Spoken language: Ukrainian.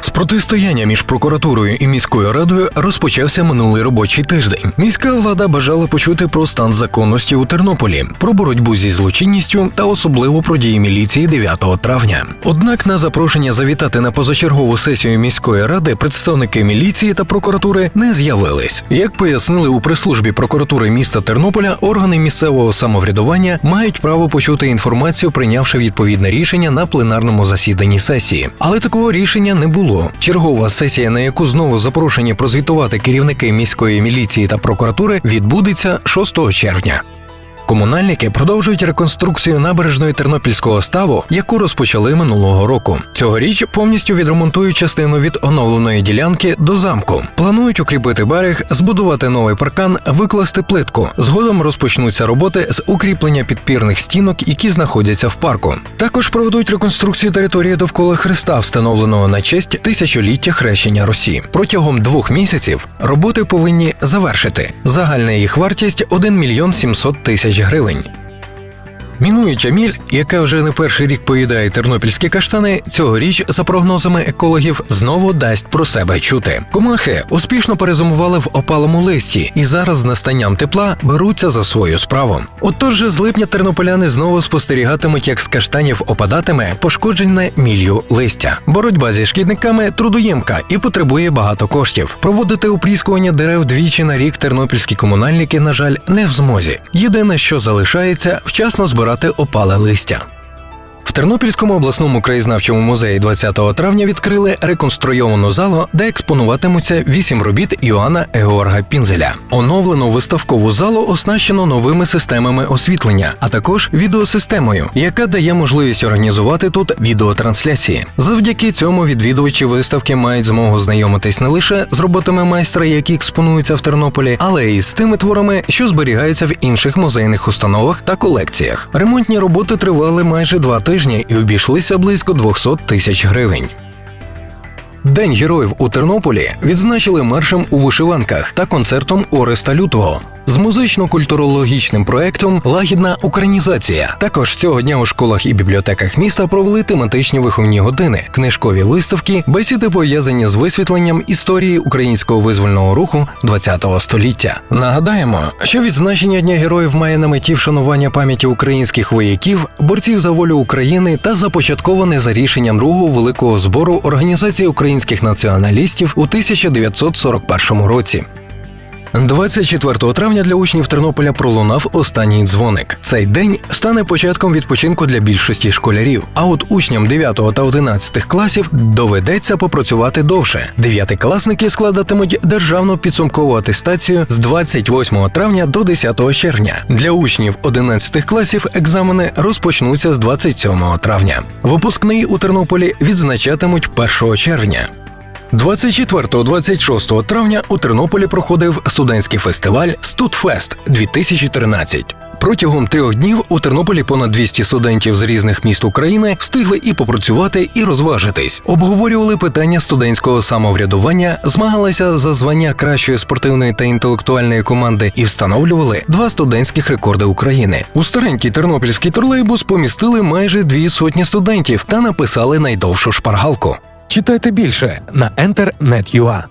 З протистояння між прокуратурою і міською радою розпочався минулий робочий тиждень. Міська влада бажала почути про стан законності у Тернополі, про боротьбу зі злочинністю та особливо про дії міліції 9 травня. Однак на запрошення завітати на позачергову сесію міської ради представники міліції та прокуратури не з'явились. Як пояснили у прес-службі прокуратури міста Тернополя, органи місцевого самоврядування мають право почути інформацію, прийнявши відповідне рішення на пленарному засіданні сесії. Але такого рішення не було. Чергова сесія, на яку знову запрошені прозвітувати керівники міської міліції та прокуратури, відбудеться 6 червня. Комунальники продовжують реконструкцію набережної Тернопільського ставу, яку розпочали минулого року. Цьогоріч повністю відремонтують частину від оновленої ділянки до замку. Планують укріпити берег, збудувати новий паркан, викласти плитку. Згодом розпочнуться роботи з укріплення підпірних стінок, які знаходяться в парку. Також проведуть реконструкцію території довкола Христа, встановленого на честь тисячоліття хрещення Русі. Протягом двох місяців роботи повинні завершити. Загальна їх вартість 1 мільйон 700 тисяч гривень. Мінуюча міль, яка вже не перший рік поїдає тернопільські каштани, цьогоріч, за прогнозами екологів, знову дасть про себе чути. Комахи успішно перезимували в опалому листі і зараз з настанням тепла беруться за свою справу. Отож з липня тернополяни знову спостерігатимуть, як з каштанів опадатиме пошкоджене міллю листя. Боротьба зі шкідниками трудоємка і потребує багато коштів. Проводити опріскування дерев двічі на рік тернопільські комунальники, на жаль, не в змозі. Єдине, що залишається, вчасно збирати опале листя. В Тернопільському обласному краєзнавчому музеї 20 травня відкрили реконструйовану залу, де експонуватимуться вісім робіт Йоанна Георга Пінзеля. Оновлену виставкову залу оснащено новими системами освітлення, а також відеосистемою, яка дає можливість організувати тут відеотрансляції. Завдяки цьому відвідувачі виставки мають змогу знайомитись не лише з роботами майстра, які експонуються в Тернополі, але й з тими творами, що зберігаються в інших музейних установах та колекціях. Ремонтні роботи тривали майже два тижні і обійшлися близько 200 тисяч гривень. День героїв у Тернополі відзначили маршем у вишиванках та концертом Ореста Лютого. З музично-культурологічним проектом Лагідна українізація. Також цього дня у школах і бібліотеках міста провели тематичні виховні години, книжкові виставки, бесіди пов'язані з висвітленням історії українського визвольного руху ХХ століття. Нагадаємо, що відзначення Дня героїв має на меті вшанування пам'яті українських вояків, борців за волю України та започатковане за рішенням другого великого збору Організації українських націоналістів у 1941 році. 24 травня для учнів Тернополя пролунав останній дзвоник. Цей день стане початком відпочинку для більшості школярів. А от учням 9 та 11 класів доведеться попрацювати довше. Дев'ятикласники складатимуть державну підсумкову атестацію з 28 травня до 10 червня. Для учнів 11 класів екзамени розпочнуться з 27 травня. Випускний у Тернополі відзначатимуть 1 червня. 24-26 травня у Тернополі проходив студентський фестиваль Студфест 2013. Протягом трьох днів у Тернополі понад 200 студентів з різних міст України встигли і попрацювати, і розважитись. Обговорювали питання студентського самоврядування, змагалися за звання кращої спортивної та інтелектуальної команди і встановлювали два студентських рекорди України. У старенький тернопільський тролейбус помістили майже дві сотні студентів та написали найдовшу шпаргалку. Читайте більше на Enter.net.ua.